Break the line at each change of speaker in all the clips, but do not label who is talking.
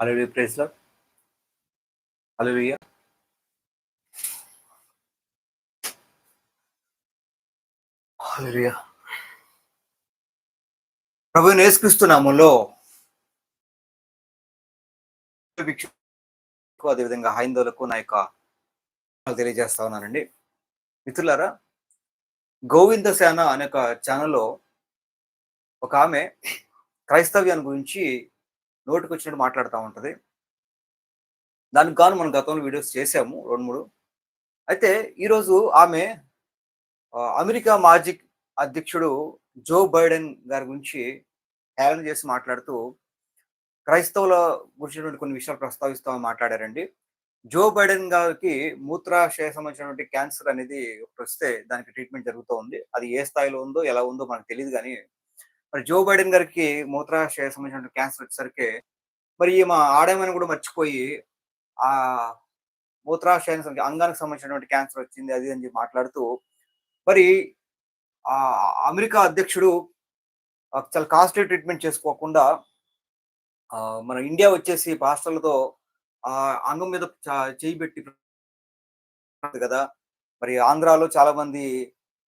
హల్లెలూయా praise lord హల్లెలూయా ప్రభు నేర్చుకుస్తున్నాములో నామములో అదేవిధంగా హైందవులకు నా యొక్క తెలియజేస్తా ఉన్నానండి. మిత్రులారా గోవింద సేన అనే ఒక ఛానల్లో ఒక ఆమె క్రైస్తవ్యాన్ని గురించి నోటికి వచ్చినట్టు మాట్లాడుతూ ఉంటది. దానికి గాను మనం గతంలో వీడియోస్ చేసాము రెండు మూడు. అయితే ఈరోజు ఆమె అమెరికా మాజీ అధ్యక్షుడు జో బైడెన్ గారి గురించి హేళన చేసి మాట్లాడుతూ క్రైస్తవుల గురించినటువంటి కొన్ని విషయాలు ప్రస్తావిస్తామని మాట్లాడారండి. జో బైడెన్ గారికి మూత్రాశయ సంబంధించినటువంటి క్యాన్సర్ అనేది ఒకటి వస్తే దానికి ట్రీట్మెంట్ జరుగుతూ ఉంది. అది ఏ స్థాయిలో ఉందో ఎలా ఉందో మనకు తెలియదు కానీ మరి జో బైడెన్ గారికి మూత్రాశయ సంబంధించిన క్యాన్సర్ వచ్చేసరికి మరి మా ఆడమని కూడా మర్చిపోయి ఆ మూత్రాశయానికి అంగానికి సంబంధించినటువంటి క్యాన్సర్ వచ్చింది అది అని మాట్లాడుతూ మరి ఆ అమెరికా అధ్యక్షుడు చాలా కాస్ట్లీ ట్రీట్మెంట్ చేసుకోకుండా ఆ, మన ఇండియా వచ్చేసి పాస్టర్లతో ఆ అంగం మీద చేయి పెట్టి కదా? మరి ఆంధ్రాలో చాలా మంది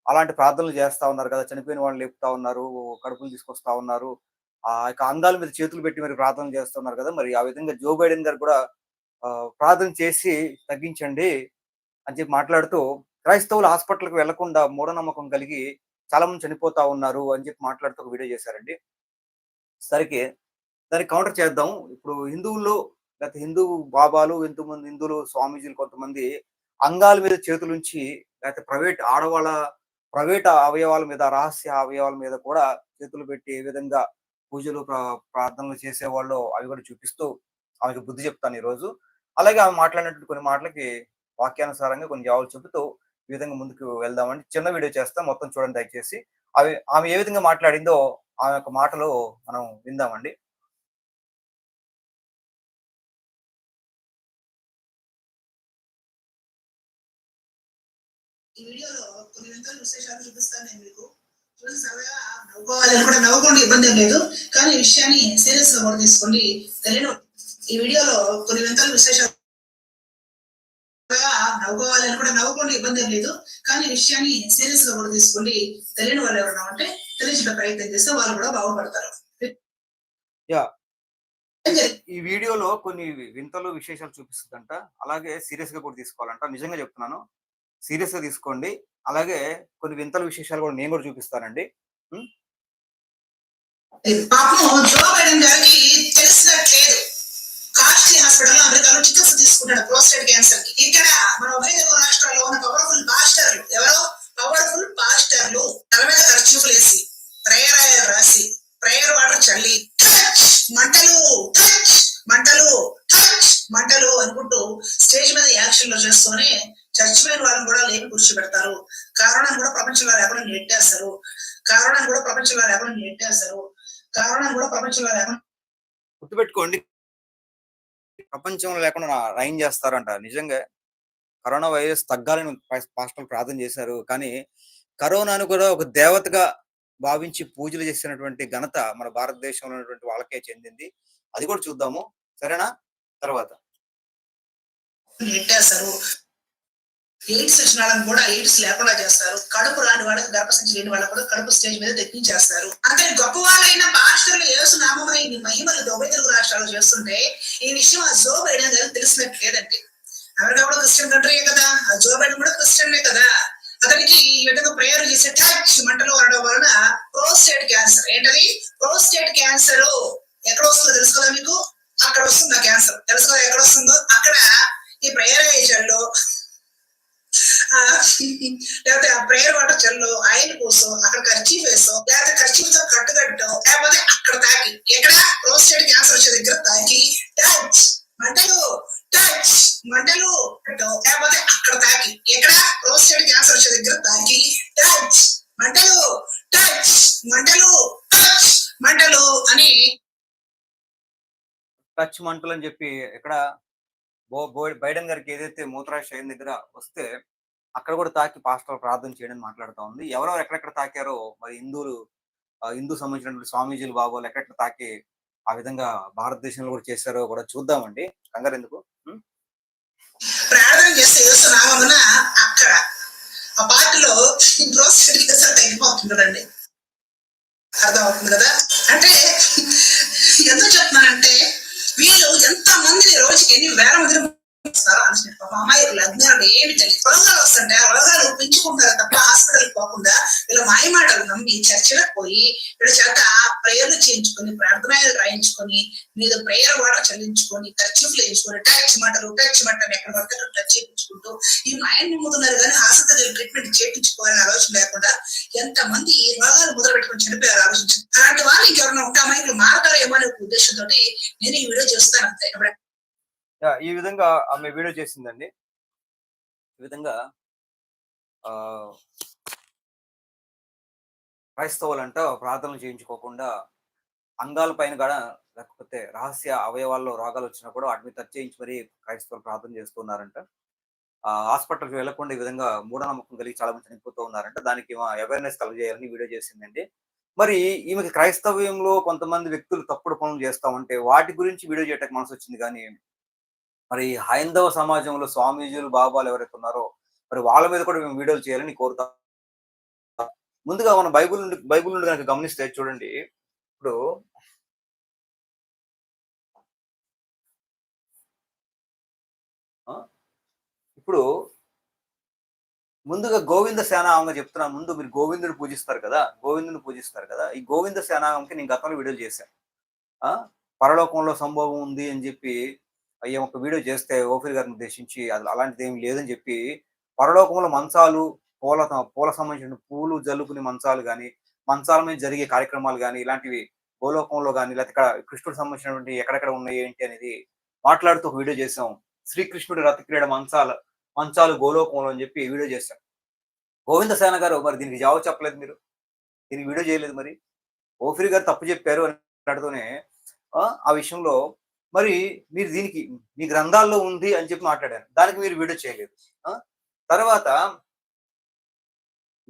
అలాంటి ప్రార్థనలు చేస్తా ఉన్నారు కదా చనిపోయిన వాళ్ళు లేపుతా ఉన్నారు కడుపులు తీసుకొస్తా ఉన్నారు. ఆ యొక్క అందాల మీద చేతులు పెట్టి మరి ప్రార్థన చేస్తున్నారు కదా మరి ఆ విధంగా జో బైడెన్ గారు కూడా ప్రార్థన చేసి తగ్గించండి అని చెప్పి మాట్లాడుతూ క్రైస్తవులు హాస్పిటల్కి వెళ్ళకుండా మూఢనమ్మకం కలిగి చాలా మంది చనిపోతా ఉన్నారు అని చెప్పి మాట్లాడుతూ ఒక వీడియో చేశారండి. సరికి దానికి కౌంటర్ చేద్దాం. ఇప్పుడు హిందువుల్లో లేకపోతే హిందూ బాబాలు ఎంతమంది హిందువులు స్వామీజీలు కొంతమంది అంగాల మీద చేతులుంచి లేకపోతే ప్రైవేట్ ఆడవాళ్ళ ప్రైవేట్ అవయవాల మీద రహస్య అవయవాల మీద కూడా చేతులు పెట్టి ఏ విధంగా పూజలు ప్రార్థనలు చేసేవాళ్ళు అవి కూడా చూపిస్తూ ఆమెకి బుద్ధి చెప్తాను ఈరోజు. అలాగే ఆమె మాట్లాడినట్టు కొన్ని మాటలకి వాక్యానుసారంగా కొన్ని జవాబులు చెబుతూ ఈ విధంగా ముందుకు వెళ్దామని చిన్న వీడియో చేస్తాం మొత్తం చూడండి దయచేసి. అవి ఆమె ఏ విధంగా మాట్లాడిందో ఆమె యొక్క మాటలు మనం విందామండి.
ఈ వీడియోలో కొన్ని వింతలు విశేషాలు చూపిస్తాను నేను మీకు. సరదాగా నవ్వుకోవాలని కూడా నవ్వుకోండి ఇబ్బంది ఏం లేదు. కానీ ఈ విషయాన్ని సీరియస్గా కూడా తీసుకోండి. తెలియని ఈ వీడియోలో కొన్ని వింతలు విశేషాలు నవ్వుకోవాలని కూడా నవ్వుకోండి ఇబ్బంది ఏం లేదు. కానీ ఈ విషయాన్ని సీరియస్గా కూడా తీసుకోండి. తెలియని వాళ్ళు ఎవరైనా ఉంటే తెలిసిన ప్రయత్నం చేస్తే వాళ్ళు కూడా బాగుపడతారు?
ఈ వీడియోలో కొన్ని వింతలు విశేషాలు చూపిస్తుందంట. అలాగే సీరియస్గా కూడా తీసుకోవాలంట. నిజంగా చెప్తున్నాను. సీరియస్ తీసుకోండి. అలాగే కొన్ని వింతల విశేషాలు కూడా నేను కూడా చూపిస్తానండి.
పాపం జో బైడెన్ గారికి తెలిసినట్లేదు. కాస్ట్లీ హాస్పిటల్ అమెరికాలో చికిత్స తీసుకుంటాడు ప్రోస్టేట్ క్యాన్సర్కి ఇక్కడ మన ఉభయ తెలుగు రాష్ట్రాల్లో ఉన్న పవర్ఫుల్ పాస్టర్లు ఎవరో? పవర్ఫుల్ పాస్టర్లు తల మీద ఖర్చూపులు వేసి ప్రేయర్ ఆయిల్ రాసి ప్రేయర్ వాటర్ చల్లి మంటలు మంటలు మంటలు అనుకుంటూ స్టేజ్ మీద యాక్షన్లో చేస్తూనే చచ్చిపోయిన వాళ్ళని కూడా లేపి కూర్చోబెడతారు. కారణం కూడా ప్రపంచంలో లేకుండా నెట్టేస్తారు. కారణం కూడా ప్రపంచంలో లేకుండా నెట్టేస్తారు. కారణం కూడా ప్రపంచంలో లేకుండా
గుర్తుపెట్టుకోండి. ప్రపంచంలో లేకుండా నా- నయం చేస్తారంట. నిజంగా కరోనా వైరస్ తగ్గాలని పాస్- పాస్టర్లు ప్రార్థన చేశారు. కానీ కరోనాను కూడా ఒక దేవతగా భావించి పూజలు చేసినటువంటి ఘనత మన భారతదేశంలో ఉన్నటువంటి వాళ్ళకే చెందింది. అది కూడా చూద్దాము. సరేనా? తర్వాత.
నెట్టేస్తారు. ఎయిడ్స్ వచ్చిన వాళ్ళని కూడా ఎయిడ్స్ లేకుండా చేస్తారు. కడుపు రాని వాళ్ళకి గర్భసంచి లేని వాళ్ళకి కూడా కడుపు స్టేజ్ మీద తెప్పించేస్తారు అంతటి గొప్ప వాళ్ళైన పాస్టర్లు యేసు నామమున ఇన్ని మహిమలు దొబ్బై తెలుగు రాష్ట్రాలు చేస్తుంటే ఈ విషయం ఆ జో బైడెన్ గారికి తెలిసినట్టు లేదండి. అమెరికా కూడా క్రిస్టియన్ కంట్రీ కదా? ఆ జో బైడెన్ కూడా క్రిస్టియన్లే కదా? అతనికి ఈ విధంగా ప్రేయర్ చేసే టచ్ మంటలు అనడం వలన ప్రోస్టేట్ క్యాన్సర్ ఏంటది? ప్రోస్టేట్ క్యాన్సర్ ఎక్కడ వస్తుందో తెలుసుకోదా మీకు? అక్కడ వస్తుంది ఆ క్యాన్సర్ తెలుసుకోదా ఎక్కడ వస్తుందో? అక్కడ ఈ ప్రేయర్లో లేకపోతే ఆ ప్రేయర్ వాటర్ చల్లు ఆయిల్ కోసం అక్కడ ఖర్చీ వేసో లేకపోతే ఖర్చీతో తో లేకపోతే అక్కడ తాకి ఎక్కడ? ప్రోస్టేట్ క్యాన్సర్ వచ్చే దగ్గర తాకి టచ్ మంటలు టచ్ మంటలు లేకపోతే అక్కడ తాకి ఎక్కడ? ప్రోస్టేట్ క్యాన్సర్ వచ్చే దగ్గర తాకి టచ్ మంటలు టచ్ మంటలు టచ్ మంటలు అని
టచ్ మంటలు అని చెప్పి ఇక్కడ బో- బైడెన్ గారికి ఏదైతే మూత్రాశయం దగ్గర వస్తే అక్కడ కూడా తాకి పాస్టర్ ప్రార్థన చేయడం మాట్లాడుతూ ఉంది. ఎవరెవరు ఎక్కడెక్కడ తాకారో మరి హిందువులు హిందూ సంబంధించినటువంటి స్వామీజీలు బాబోలు ఎక్కడెక్కడ తాకి ఆ విధంగా భారతదేశంలో కూడా చేశారో కూడా చూద్దామండి. కంగారు ఎందుకు?
ప్రార్థన చేస్తే యేసు నామమున అక్కడ ఆ పాటలో తగ్గిపోతుందండి అర్థం అవుతుంది కదా? అంటే ఎందుకు చెప్తున్నానంటే వీళ్ళు ఎంత మందిని రోజుకి ఎన్ని వేల మంది వస్తారో ఆలోచన మా అమ్మాయి లగ్నాలు ఏమి తెలియదు రోగాలు వస్తుంటే రోగాలు పెంచుకుంటారు తప్ప హాస్పిటల్ పోకుండా వీళ్ళ మాయమాటలు నమ్మి చర్చలకు పోయి వీళ్ళ చేత ప్రేయర్లు చేయించుకొని ప్రార్థనలు రాయించుకొని మీద ప్రేయర్ వాటర్ చల్లించుకొని ఖర్చులు వేయించుకొని టచ్ మాటలు టచ్ మాటలు ఎక్కడ పడితే టచ్ చేయించుకుంటూ ఈ మైండ్ నమ్ముతున్నారు కానీ హాస్పిటల్ ట్రీట్మెంట్ చేయించుకోవాలని ఆలోచన లేకుండా ఎంత మంది ఈ రోగాలు మొదలు పెట్టుకొని చనిపోయారు ఆలోచించారు అలాంటి వాళ్ళు ఇంకెవరైనా ఉంటే అమ్మాయిలు మారతారేమో అనే ఉద్దేశంతో నేను ఈ వీడియో చేస్తాను అంతే.
ఈ విధంగా ఆమె వీడియో చేసిందండి. ఈ విధంగా ఆ క్రైస్తవులంట ప్రార్థనలు చేయించుకోకుండా అంగాల పైన కూడా లేకపోతే రహస్య అవయవాల్లో రోగాలు వచ్చినా కూడా వాటి మీద చేయించి మరీ క్రైస్తవులు ప్రార్థన చేస్తున్నారంట. ఆ హాస్పిటల్కి వెళ్ళకుండా ఈ విధంగా మూఢనమ్మకం కలిగి చాలా మంది చనిపోతూ ఉన్నారంట. దానికి అవేర్నెస్ కలగజేయాలని వీడియో చేసిందండి. మరి ఈమెకి క్రైస్తవ్యంలో కొంతమంది వ్యక్తులు తప్పుడు పనులు చేస్తా ఉంటే వాటి గురించి వీడియో చేయడానికి మనసు వచ్చింది కానీ మరి హైందవ సమాజంలో స్వామీజీలు బాబాలు ఎవరైతే ఉన్నారో మరి వాళ్ళ మీద కూడా మేము వీడియోలు చేయాలని కోరుతాం ముందుగా మనం బైబుల్ నుండి బైబుల్ నుండి కనుక గమనిస్తే చూడండి. ఇప్పుడు ఆ? ఇప్పుడు ముందుగా గోవింద సేనాంగం చెప్తున్నా ముందు మీరు గోవిందుని పూజిస్తారు కదా గోవిందుని పూజిస్తారు కదా ఈ గోవింద సేనాంగంకి నేను గతంలో వీడియోలు చేశాను ఆ? పరలోకంలో సంభవం ఉంది అని చెప్పి అయ్యే! ఒక వీడియో చేస్తే ఓఫీర్ గారిని ఉద్దేశించి అది అలాంటిది ఏం లేదని చెప్పి పరలోకంలో మంచాలు పూల పూల సంబంధించిన పూలు జల్లుకునే మంచాలు కానీ మంచాల మీద జరిగే కార్యక్రమాలు కానీ ఇలాంటివి గోలోకంలో కానీ లేకపోతే ఇక్కడ కృష్ణుడు సంబంధించినటువంటి ఎక్కడెక్కడ ఉన్నాయి ఏంటి అనేది మాట్లాడుతూ ఒక వీడియో చేసాం శ్రీకృష్ణుడు రథక్రీడ మంచాల మంచాలు గోలోకంలో అని చెప్పి వీడియో చేశాం. గోవింద సేన గారు మరి దీనికి జవాబు చెప్పలేదు మీరు? దీనికి వీడియో చేయలేదు మరి? ఓఫిరి గారు తప్పు చెప్పారు అని మాట్లాడుతూనే ఆ విషయంలో మరి మీరు దీనికి మీ గ్రంథాల్లో ఉంది అని చెప్పి మాట్లాడాను దానికి మీరు వీడియో చేయలేదు. తర్వాత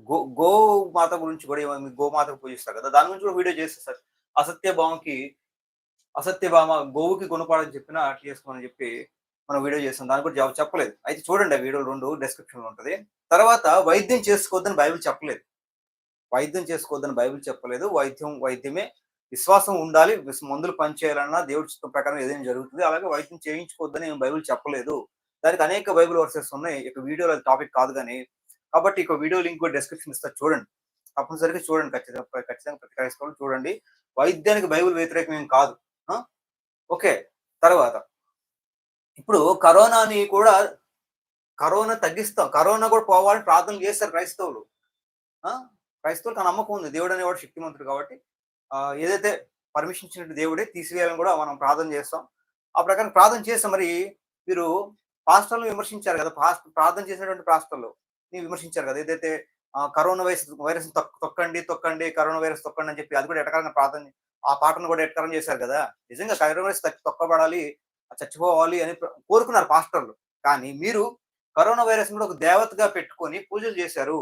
గో గో మాత గురించి కూడా ఏమో గోమాతకు పూజిస్తారు కదా దాని గురించి కూడా వీడియో చేస్తారు సార్. అసత్యభామకి అసత్యభామ గోవుకి గుణపాడని చెప్పిన చేసుకోమని చెప్పి మనం వీడియో చేస్తాం. దాని గురించి జవాబు చెప్పలేదు. అయితే చూడండి ఆ వీడియో రెండు డిస్క్రిప్షన్ ఉంటుంది. తర్వాత వైద్యం చేసుకోవద్దని బైబిల్ చెప్పలేదు. వైద్యం చేసుకోవద్దని బైబిల్ చెప్పలేదు. వైద్యం వైద్యమే విశ్వాసం ఉండాలి మందులు పనిచేయాలన్నా దేవుడి చిత్తం ప్రకారం ఏదైనా జరుగుతుంది. అలాగే వైద్యం చేయించుకోవద్దని మేము బైబిల్ చెప్పలేదు. దానికి అనేక బైబిల్ వర్సెస్ ఉన్నాయి. ఇక వీడియోలో టాపిక్ కాదు కానీ కాబట్టి ఇక వీడియో లింక్ కూడా డిస్క్రిప్షన్ ఇస్తా. చూడండి. తప్పనిసరిగా చూడండి. ఖచ్చితంగా ఖచ్చితంగా ప్రతి క్రైస్తవులు చూడండి. వైద్యానికి బైబిల్ వ్యతిరేకం ఏం కాదు. ఓకే. తర్వాత. ఇప్పుడు కరోనాని కూడా కరోనా తగ్గిస్తాం. కరోనా కూడా పోవాలని ప్రార్థన చేస్తారు క్రైస్తవులు. ఆ? క్రైస్తవులకు నమ్మకం ఉంది. దేవుడు అనేవాడు శక్తిమంతుడు కాబట్టి ఏదైతే పర్మిషన్ ఇచ్చినట్టు దేవుడే తీసివేయాలని కూడా మనం ప్రార్థన చేస్తాం. ఆ ప్రకారం ప్రార్థన చేస్తే మరి మీరు పాస్టర్లు విమర్శించారు కదా పాస్ట్ ప్రార్థన చేసినటువంటి పాస్టర్లు ని విమర్శించారు కదా ఏదైతే కరోనా వైరస్ వైరస్ తొక్కండి తొక్కండి కరోనా వైరస్ తొక్కండి అని చెప్పి అది కూడా ఎటకారంగా ప్రార్థన ఆ పాటను కూడా ఎటకారం చేశారు కదా. నిజంగా కరోనా వైరస్ తొక్కబడాలి చచ్చిపోవాలి అని కోరుకున్నారు పాస్టర్లు. కానీ మీరు కరోనా వైరస్ కూడా ఒక దేవతగా పెట్టుకొని పూజలు చేశారు.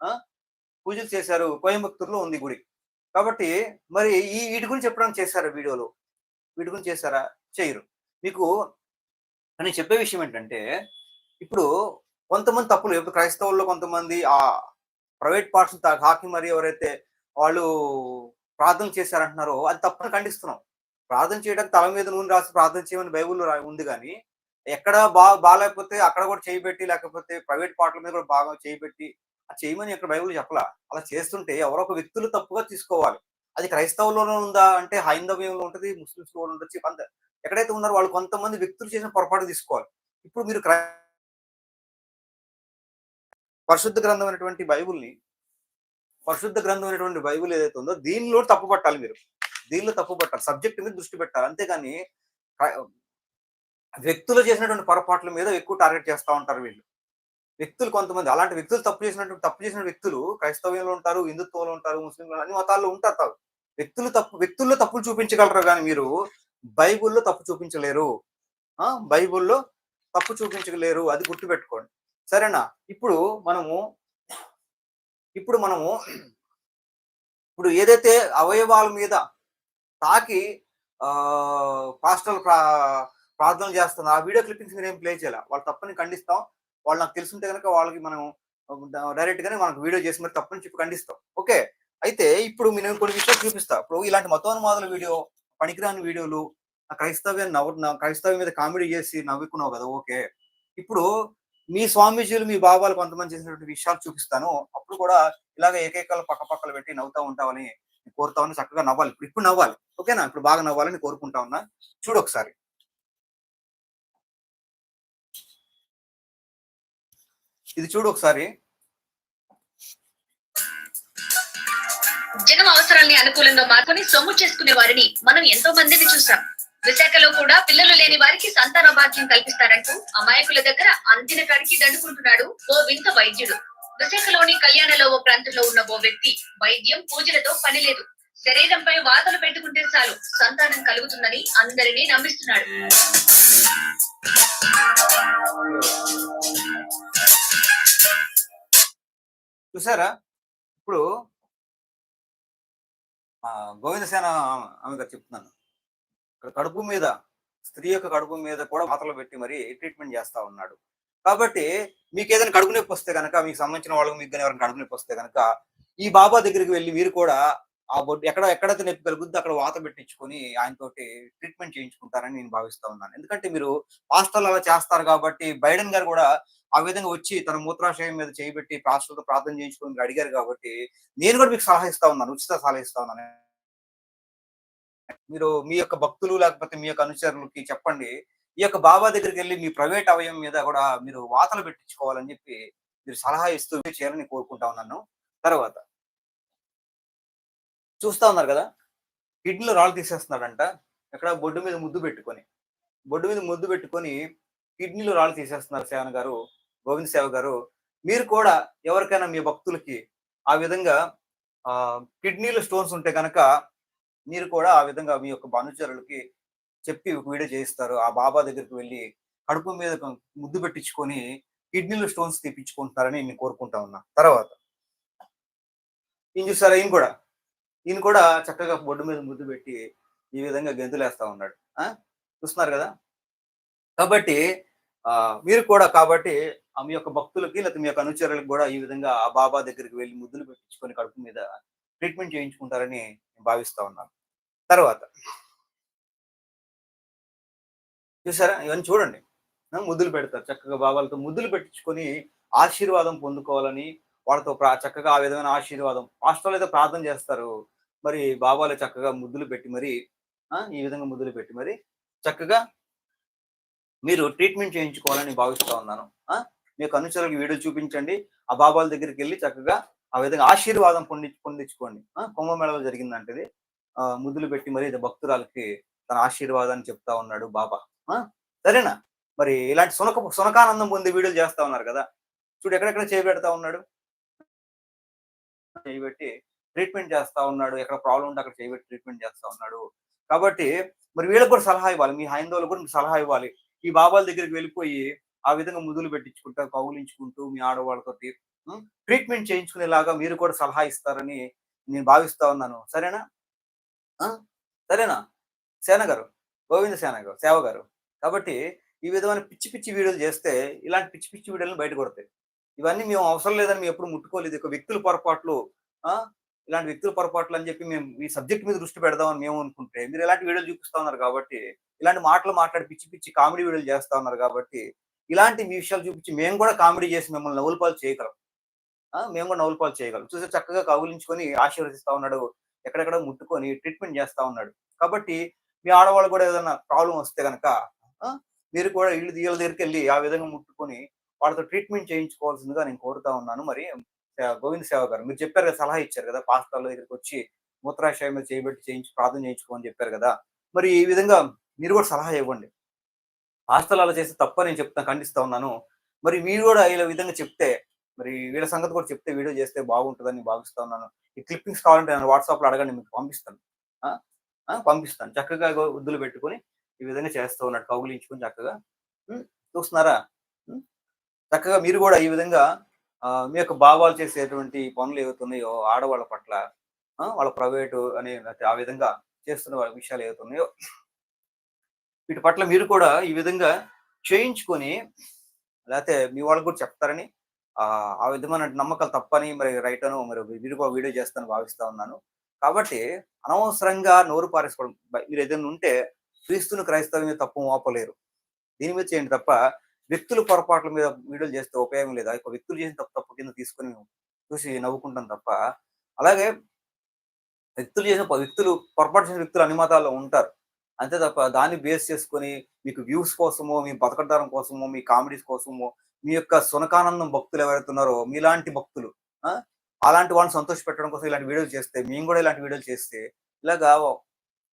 ఆ? పూజలు చేశారు. కోయంబత్తూరులో ఉంది గుడి. కాబట్టి మరి ఈ వీటి గురించి చెప్పడానికి చేశారా వీడియోలో? వీటి గురించి చేశారా? చేయరు. మీకు నేను చెప్పే విషయం ఏంటంటే ఇప్పుడు కొంతమంది తప్పులు ఇప్పుడు క్రైస్తవుల్లో కొంతమంది ఆ ప్రైవేట్ పార్ట్స్ హాకి మరి ఎవరైతే వాళ్ళు ప్రార్థన చేశారంటున్నారో అది తప్పని ఖండిస్తున్నాం. ప్రార్థన చేయడానికి తల మీద నూనె రాసి ప్రార్థన చేయమని బైబుల్లో రా- ఉంది కానీ ఎక్కడ బా బాగాలేకపోతే అక్కడ కూడా చేయబెట్టి లేకపోతే ప్రైవేట్ పాటల మీద కూడా బాగా చేయిబెట్టి చేయమని ఇక్కడ బైబుల్ చెప్పలా. అలా చేస్తుంటే ఎవరో ఒక వ్యక్తులు తప్పుగా తీసుకోవాలి. అది క్రైస్తవులోనే ఉందా అంటే హైందవ్యంలో ఉంటుంది ముస్లిమ్స్లో ఉండొచ్చు. అంత ఎక్కడైతే ఉన్నారో వాళ్ళు కొంతమంది వ్యక్తులు చేసిన పొరపాటు తీసుకోవాలి. ఇప్పుడు మీరు క్రై పరిశుద్ధ గ్రంథం అయినటువంటి బైబుల్ని పరిశుద్ధ గ్రంథం అయినటువంటి బైబుల్ ఏదైతే ఉందో దీనిలో తప్పు పట్టాలి మీరు. దీనిలో తప్పు పట్టాలి. సబ్జెక్ట్ మీద దృష్టి పెట్టాలి. అంతేగాని వ్యక్తులు చేసినటువంటి పొరపాట్ల మీద ఎక్కువ టార్గెట్ చేస్తూ ఉంటారు వీళ్ళు. వ్యక్తులు కొంతమంది అలాంటి వ్యక్తులు తప్పు చేసినటువంటి తప్పు చేసిన వ్యక్తులు క్రైస్తవ్యంలో ఉంటారు హిందుత్వంలో ఉంటారు ముస్లింలు అన్ని మతాల్లో ఉంటారు తావు. వ్యక్తులు తప్పు వ్యక్తుల్లో తప్పులు చూపించగలరు కానీ మీరు బైబుల్లో తప్పు చూపించలేరు. ఆ? బైబుల్లో తప్పు చూపించలేరు అది గుర్తుపెట్టుకోండి. సరేనా? ఇప్పుడు మనము ఇప్పుడు మనము ఇప్పుడు ఏదైతే అవయవాల మీద తాకి పాస్టల్ ప్రా ప్రార్థన చేస్తున్నా ఆ వీడియో క్లిప్పింగ్స్ మీరు ఏం ప్లే చేయాలి? వాళ్ళు తప్పని ఖండిస్తాం వాళ్ళు నాకు తెలుసుంటే కనుక వాళ్ళకి మనం డైరెక్ట్ గానే మనకు వీడియో చేసి మరి తప్పని చెప్పి ఖండిస్తాం. ఓకే? అయితే ఇప్పుడు నేను కొన్ని విషయాలు చూపిస్తా. ఇప్పుడు ఇలాంటి మతోన్మాదుల వీడియో పనికిరాని వీడియోలు నా క్రైస్తవ్యాన్ని నవ్వు నా- క్రైస్తవ్యం మీద కామెడీ చేసి నవ్వుకున్నావు కదా ఓకే. ఇప్పుడు మీ స్వామీజీలు మీ బాబాలు కొంతమంది చేసినటువంటి విషయాలు చూపిస్తాను. అప్పుడు కూడా ఇలాగ ఏకైకాలు పక్క పక్కలు పెట్టి నవ్వుతా ఉంటావని కోరుతామని చక్కగా నవ్వాలి. ఇప్పుడు ఇప్పుడు నవ్వాలి. ఓకేనా? ఇప్పుడు బాగా నవ్వాలని కోరుకుంటా ఉన్నా. చూడు ఒకసారి. ఇది చూడు ఒకసారి.
జనం అవసరాల్ని అనుకూలంగా మార్చుకొని సొమ్ము చేసుకునే వారిని మనం ఎంతో మందిని చూసాం. విశాఖలో కూడా పిల్లలు లేని వారికి సంతాన భాగ్యం కల్పిస్తారంటూ అమాయకుల దగ్గర అందిన కాడికి దండుకుంటున్నాడు ఓ వింత వైద్యుడు. విశాఖలోని కళ్యాణలో ఓ ప్రాంతంలో ఉన్న ఓ వ్యక్తి వైద్యం పూజలతో పని లేదు. శరీరంపై వాతలు పెట్టుకుంటే చాలు సంతానం కలుగుతుందని అందరినీ నమ్మిస్తున్నాడు.
చూసారా? ఇప్పుడు ఆ, గోవిందసేన ఆమె గారు చెప్తున్నాను. ఇక్కడ కడుపు మీద స్త్రీ యొక్క కడుపు మీద కూడా మాత్రలు పెట్టి మరి ట్రీట్మెంట్ చేస్తా ఉన్నాడు. కాబట్టి మీకు ఏదైనా కడుపు నొప్పి వస్తే కనుక మీకు సంబంధించిన వాళ్ళకి మీకు కానీ ఎవరైనా కడుపు నొప్పి వస్తే కనుక ఈ బాబా దగ్గరికి వెళ్ళి మీరు కూడా ఆ బొడ్డు ఎక్కడ ఎక్కడైతే నొప్పి కలుగుద్దో అక్కడ వాత పెట్టించుకొని ఆయనతోటి ట్రీట్మెంట్ చేయించుకుంటారని నేను భావిస్తా ఉన్నాను. ఎందుకంటే మీరు పాస్టర్లు అలా చేస్తారు కాబట్టి బైడెన్ గారు కూడా ఆ విధంగా వచ్చి తన మూత్రాశయం మీద చేయబెట్టి పాస్టర్తో ప్రార్థన చేయించుకొని అడిగారు కాబట్టి నేను కూడా మీకు సలహా ఇస్తా ఉన్నాను ఉచిత సలహా ఇస్తా ఉన్నాను. మీరు మీ యొక్క భక్తులు లేకపోతే మీ యొక్క అనుచరులకి చెప్పండి. ఈ యొక్క బాబా దగ్గరికి వెళ్ళి మీ ప్రైవేట్ అవయం మీద కూడా మీరు వాతలు పెట్టించుకోవాలని చెప్పి మీరు సలహా ఇస్తూ చేయాలని కోరుకుంటా ఉన్నాను. తర్వాత చూస్తా ఉన్నారు కదా? కిడ్నీలో రాళ్ళు తీసేస్తున్నాడంట. ఎక్కడ బొడ్డు మీద ముద్దు పెట్టుకొని. బొడ్డు మీద ముద్దు పెట్టుకొని కిడ్నీలో రాళ్ళు తీసేస్తున్నారు సేవన్ గారు గోవింద్ సేవ గారు. మీరు కూడా ఎవరికైనా మీ భక్తులకి ఆ విధంగా ఆ కిడ్నీలో స్టోన్స్ ఉంటే కనుక మీరు కూడా ఆ విధంగా మీ యొక్క అనుచరులకి చెప్పి ఒక వీడియో చేయిస్తారు. ఆ బాబా దగ్గరికి వెళ్ళి కడుపు మీద ముద్దు పెట్టించుకొని కిడ్నీలో స్టోన్స్ తీపించుకుంటారని నేను కోరుకుంటా ఉన్నా. తర్వాత ఏం చూసారా? ఏం కూడా? ఈయన కూడా చక్కగా బొడ్డు మీద ముద్దు పెట్టి ఈ విధంగా గెంతులేస్తా ఉన్నాడు. ఆ? చూస్తున్నారు కదా? కాబట్టి ఆ మీరు కూడా కాబట్టి ఆ మీ యొక్క భక్తులకి లేకపోతే మీ యొక్క అనుచరులకు కూడా ఈ విధంగా ఆ బాబా దగ్గరికి వెళ్ళి ముద్దులు పెట్టించుకొని కడుపు మీద ట్రీట్మెంట్ చేయించుకుంటారని నేను భావిస్తా ఉన్నాను. తర్వాత చూసారా? ఇవన్నీ చూడండి. ముద్దులు పెడతారు. చక్కగా బాబాలతో ముద్దులు పెట్టించుకొని ఆశీర్వాదం పొందుకోవాలని వాళ్ళతో చక్కగా ఆ విధమైన ఆశీర్వాదం. పాస్టర్లు అయితే ప్రార్థన చేస్తారు. మరి బాబాలు చక్కగా ముద్దులు పెట్టి మరి ఆ, ఈ విధంగా ముద్దులు పెట్టి మరి చక్కగా మీరు ట్రీట్మెంట్ చేయించుకోవాలని భావిస్తూ ఉన్నాను. ఆ, మీకు అనుచరులకు వీడియో చూపించండి. ఆ బాబాల దగ్గరికి వెళ్ళి చక్కగా ఆ విధంగా ఆశీర్వాదం పొంది పొందించుకోండి. కుంభమేళలో జరిగిందంటే ముద్దులు పెట్టి మరి భక్తురాలకి తన ఆశీర్వాదాన్ని చెప్తా ఉన్నాడు బాబా. ఆ, సరేనా? మరి ఇలాంటి సునక సునకానందం పొంది వీడియోలు చేస్తా ఉన్నారు కదా. చూడు ఎక్కడెక్కడ చేపెడతా ఉన్నాడు? చేయబెట్టి ట్రీట్మెంట్ చేస్తా ఉన్నాడు. ఎక్కడ ప్రాబ్లం ఉంటే అక్కడ చేయబెట్టి ట్రీట్మెంట్ చేస్తా ఉన్నాడు. కాబట్టి మరి వీళ్ళకి కూడా సలహా ఇవ్వాలి. మీ హైందవులకు కూడా మీరు సలహా ఇవ్వాలి. ఈ బాబాల దగ్గరికి వెళ్ళిపోయి ఆ విధంగా ముదులు పెట్టించుకుంటూ కౌగులించుకుంటూ మీ ఆడవాళ్ళతోటి ట్రీట్మెంట్ చేయించుకునేలాగా మీరు కూడా సలహా ఇస్తారని నేను భావిస్తా ఉన్నాను. సరేనా? సరేనా? సేన గారు గోవింద సేన గారు సేవ గారు. కాబట్టి ఈ విధమైన పిచ్చి పిచ్చి వీడియోలు చేస్తే ఇలాంటి పిచ్చి పిచ్చి వీడియోలను బయట కొడతాయి. ఇవన్నీ మేము అవసరం లేదని మేము ఎప్పుడు ముట్టుకోలేదు. ఒక వ్యక్తుల పొరపాట్లు ఆ ఇలాంటి వ్యక్తుల పొరపాట్లు అని చెప్పి మేము ఈ సబ్జెక్ట్ మీద దృష్టి పెడదామని మేము అనుకుంటే మీరు ఇలాంటి వీడియోలు చూపిస్తా ఉన్నారు కాబట్టి ఇలాంటి మాటలు మాట్లాడి పిచ్చి పిచ్చి కామెడీ వీడియోలు చేస్తా ఉన్నారు కాబట్టి ఇలాంటి మీ విషయాలు చూపించి మేము కూడా కామెడీ చేసి మిమ్మల్ని నవ్వులపాలు చేయగలం. మేము కూడా నవ్వులపాలు చేయగలం. చూసి చక్కగా కౌగులించుకొని ఆశీర్వదిస్తా ఉన్నాడు ఎక్కడెక్కడ ముట్టుకొని ట్రీట్మెంట్ చేస్తా ఉన్నాడు. కాబట్టి మీ ఆడవాళ్ళు కూడా ఏదైనా ప్రాబ్లం వస్తే కనుక మీరు కూడా ఇల్లు వీళ్ళ దగ్గరికి వెళ్ళి ఆ విధంగా ముట్టుకొని వాళ్ళతో ట్రీట్మెంట్ చేయించుకోవాల్సిందిగా నేను కోరుతా ఉన్నాను. మరి గోవింద్ సేవ గారు మీరు చెప్పారు కదా సలహా ఇచ్చారు కదా పాస్టర్ల దగ్గరికి వచ్చి మూత్రాశయం మీద చేయబెట్టి చేయించి ప్రార్థన చేయించుకోమని చెప్పారు కదా మరి ఈ విధంగా మీరు కూడా సలహా ఇవ్వండి. పాస్టర్లు అలా చేస్తే తప్ప నేను చెప్తాను ఖండిస్తా ఉన్నాను. మరి మీరు కూడా ఇలా విధంగా చెప్తే మరి వీళ్ళ సంగతి కూడా చెప్తే వీడియో చేస్తే బాగుంటుందని భావిస్తా ఉన్నాను. ఈ క్లిప్పింగ్స్ కావాలంటే నేను వాట్సాప్లో అడగండి మీకు పంపిస్తాను. ఆ? పంపిస్తాను. చక్కగా గో- ఉద్దులు పెట్టుకొని ఈ విధంగా చేస్తూ ఉన్నాడు కౌగులించుకొని చక్కగా చూస్తున్నారా? చక్కగా మీరు కూడా ఈ విధంగా ఆ, మీ యొక్క భావాలు చేసేటువంటి పనులు ఏవైతున్నాయో ఆడవాళ్ళ పట్ల వాళ్ళ ప్రైవేటు అనే ఆ విధంగా చేస్తున్న వాళ్ళ విషయాలు ఏవైతున్నాయో వీటి పట్ల మీరు కూడా ఈ విధంగా చేయించుకొని లేకపోతే మీ వాళ్ళకు కూడా చెప్తారని ఆ ఆ విధమైన నమ్మకాలు తప్పని మరి రైట్ అను మరి మీరు కూడా వీడియో చేస్తాను భావిస్తా ఉన్నాను. కాబట్టి అనవసరంగా నోరు పారేసుకోవడం మీరు ఏదైనా ఉంటే క్రీస్తుని క్రైస్తవం మీద తప్పు మోపలేరు. దీని మీద చేయండి తప్ప వ్యక్తుల పొరపాట్ల మీద వీడియోలు చేస్తే ఉపయోగం లేదా. ఇక వ్యక్తులు చేసిన తప్పు తప్పు కింద తీసుకొని చూసి నవ్వుకుంటాం తప్ప అలాగే వ్యక్తులు చేసిన వ్యక్తులు పొరపాటు చేసిన వ్యక్తులు అన్ని మతాల్లో ఉంటారు. అంతే తప్ప దాన్ని బేస్ చేసుకొని మీకు వ్యూస్ కోసమో మీ బతకడారం కోసమో మీ కామెడీస్ కోసమో మీ యొక్క సునకానందం భక్తులు ఎవరైతే ఉన్నారో మీలాంటి భక్తులు అలాంటి వాళ్ళని సంతోష పెట్టడం కోసం ఇలాంటి వీడియోలు చేస్తే మేము కూడా ఇలాంటి వీడియోలు చేస్తే ఇలాగా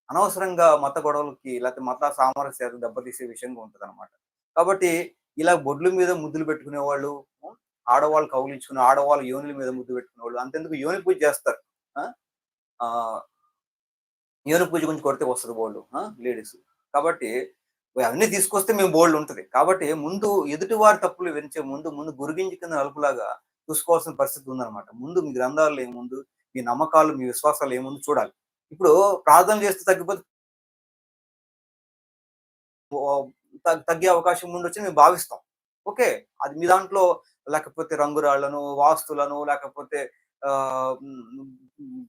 అనవసరంగా మత గొడవలకి లేకపోతే మత సామరస్యాలు దెబ్బతీసే విషయంగా ఉంటుంది అనమాట కాబట్టి ఇలా బొడ్ల మీద ముద్దులు పెట్టుకునే వాళ్ళు ఆడవాళ్ళు కౌలించుకుని ఆడవాళ్ళు యోనుల మీద ముద్దు పెట్టుకునే వాళ్ళు అంతెందుకు? యోని పూజ చేస్తారు. ఆ? యోని పూజ గురించి కొడితే వస్తుంది బోల్డు లేడీస్. కాబట్టి అవన్నీ తీసుకొస్తే మేము బోల్డ్ ఉంటుంది. కాబట్టి ముందు ఎదుటి వారి తప్పులు వెంచే ముందు ముందు గురిగించి కింద నలుపులాగా చూసుకోవాల్సిన పరిస్థితి ఉందన్నమాట. ముందు మీ గ్రంథాలు ఏముందు మీ నమ్మకాలు మీ విశ్వాసాలు ఏముందు చూడాలి. ఇప్పుడు ప్రార్థన చేస్తే తగ్గిపోతే తగ్గే అవకాశం ఉండొచ్చని మేము భావిస్తాం. ఓకే? అది మీ దాంట్లో లేకపోతే రంగురాళ్ళను వాస్తులను లేకపోతే ఆ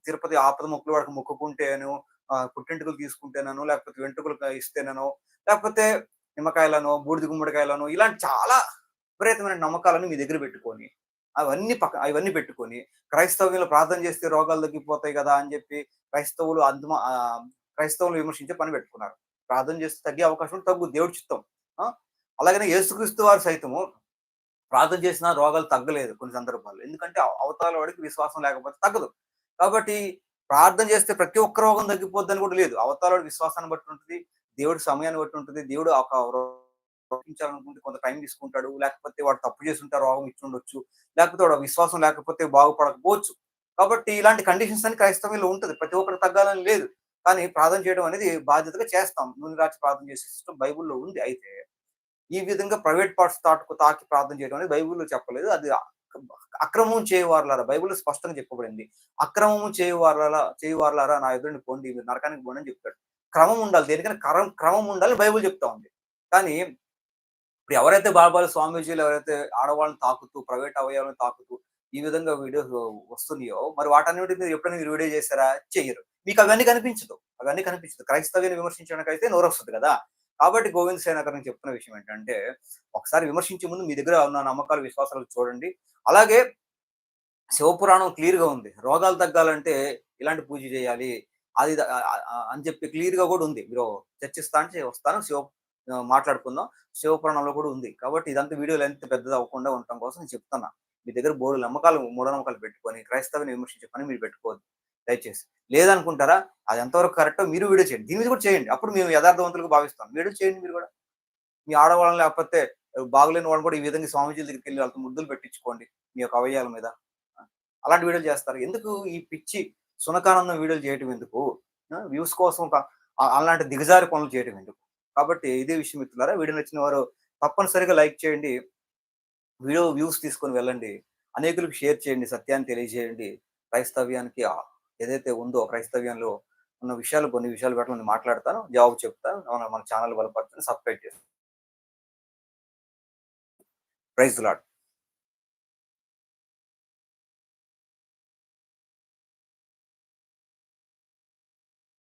తిరుపతి ఆపద మొక్కులు వాడికి మొక్కుకుంటేను ఆ, పుట్టింటికలు తీసుకుంటేనను లేకపోతే వెంట్రుకలు ఇస్తేనను లేకపోతే నిమ్మకాయలను బూడిద గుమ్మడికాయలను ఇలాంటి చాలా విపరీతమైన నమ్మకాలను మీ దగ్గర పెట్టుకొని అవన్నీ పక్క అవన్నీ పెట్టుకొని క్రైస్తవ్యంలో ప్రార్థన చేస్తే రోగాలు తగ్గిపోతాయి కదా అని చెప్పి క్రైస్తవులు అందుమ క్రైస్తవులు విమర్శించే పని పెట్టుకున్నారు. ప్రార్థన చేస్తే తగ్గే అవకాశం తగ్గు దేవుడి చిత్తం. అలాగనే యేసుక్రీస్తు వారు సైతము ప్రార్థన చేసిన రోగాలు తగ్గలేదు కొన్ని సందర్భాల్లో. ఎందుకంటే అవ- అవతల వాడికి విశ్వాసం లేకపోతే తగ్గదు. కాబట్టి ప్రార్థన చేస్తే ప్రతి ఒక్క రోగం తగ్గిపోద్దని కూడా లేదు. అవతల వాడి విశ్వాసాన్ని బట్టి ఉంటుంది దేవుడి సమయాన్ని బట్టి ఉంటుంది దేవుడు ఒక రోగించాలనుకుంటే కొంత టైం తీసుకుంటాడు లేకపోతే వాడు తప్పు చేస్తుంటే రోగం ఇచ్చి ఉండొచ్చు లేకపోతే వాడు విశ్వాసం లేకపోతే బాగుపడకపోవచ్చు. కాబట్టి ఇలాంటి కండిషన్స్ అని క్రైస్తవంలో ఉంటుంది. ప్రతి ఒక్కరు తగ్గాలని లేదు. కానీ ప్రార్థన చేయడం అనేది బాధ్యతగా చేస్తాం. నూనె రాచి ప్రార్థన చేసే సిస్టమ్ బైబుల్లో ఉంది అయితే. ఈ విధంగా ప్రైవేట్ పార్ట్స్ తాటుకు తాకి ప్రార్థన చేయడం అనేది బైబుల్లో చెప్పలేదు. అది అక్రమం చేయవారులారా? బైబిల్లో స్పష్టంగా చెప్పబడింది. అక్రమము చేయవారులారా? చేయవారులారా? నా ఎదురుని పోండి మీరు నరకానికి పోండి అని చెప్తాడు. క్రమం ఉండాలి. దేనికైనా క్రమం క్రమం ఉండాలి బైబిల్ చెప్తా ఉంది. కానీ ఇప్పుడు ఎవరైతే బాబాలు స్వామీజీలు ఎవరైతే ఆడవాళ్ళని తాకుతూ ప్రైవేట్ అవయవాలను తాకుతూ ఈ విధంగా వీడియోస్ వస్తున్నాయో మరి వాటన్నిటి మీరు ఎప్పుడైనా మీరు వీడియో చేశారా? చేయరు. మీకు అవన్నీ కనిపించదు. అవన్నీ కనిపించదు. క్రైస్తవ్యాన్ని విమర్శించడానికి అయితే నోరొస్తుంది కదా. కాబట్టి గోవింద్ సేనాకర్ నేను చెప్తున్న విషయం ఏంటంటే ఒకసారి విమర్శించే ముందు మీ దగ్గర ఉన్న నమ్మకాలు విశ్వాసాలు చూడండి. అలాగే శివపురాణం క్లియర్గా ఉంది. రోగాలు తగ్గాలంటే ఇలాంటి పూజ చేయాలి. అది అని చెప్పి క్లియర్గా కూడా ఉంది. మీరు చర్చిస్తా అంటే వస్తాను శివ మాట్లాడుకుందాం. శివపురాణంలో కూడా ఉంది. కాబట్టి ఇదంతా వీడియో లెంత్ పెద్దది అవ్వకుండా ఉండటం కోసం నేను చెప్తున్నా. మీ దగ్గర బోర్డు నమ్మకాలు మూఢనమ్మకాలు పెట్టుకొని క్రైస్తవుని విమర్శించే పని మీరు పెట్టుకోవద్దు. దయచేసి. లేదనుకుంటారా? అది ఎంతవరకు కరెక్టో మీరు వీడియో చేయండి. దీని మీద కూడా చేయండి. అప్పుడు మేము యథార్థవంతులుగా భావిస్తాం. వీడియో చేయండి మీరు కూడా. మీ ఆడవాళ్ళని లేకపోతే బాగులేని వాళ్ళని కూడా ఈ విధంగా స్వామీజీల దగ్గరికి వెళ్ళి వాళ్ళతో ముద్దులు పెట్టించుకోండి మీ యొక్క అవయాల మీద. అలాంటి వీడియోలు చేస్తారు. ఎందుకు ఈ పిచ్చి సునకానందం వీడియోలు చేయటం ఎందుకు? వ్యూస్ కోసం అలాంటి దిగజారి పనులు చేయటం ఎందుకు? కాబట్టి ఇదే విషయం మిత్రులారా. వీడియో నచ్చిన వారు తప్పనిసరిగా లైక్ చేయండి. వీడియో వ్యూస్ తీసుకొని వెళ్ళండి. అనేకులకు షేర్ చేయండి. సత్యాన్ని తెలియజేయండి. క్రైస్తవ్యానికి ఏదైతే ఉందో క్రైస్తవ్యంలో ఉన్న విషయాలు కొన్ని విషయాలు పెట్టాలని నేను మాట్లాడతాను జవాబు చెప్తాను మన- మన ఛానల్ బలపడుతుంది సబ్స్క్రైబ్ చేస్తాను. Praise Lord.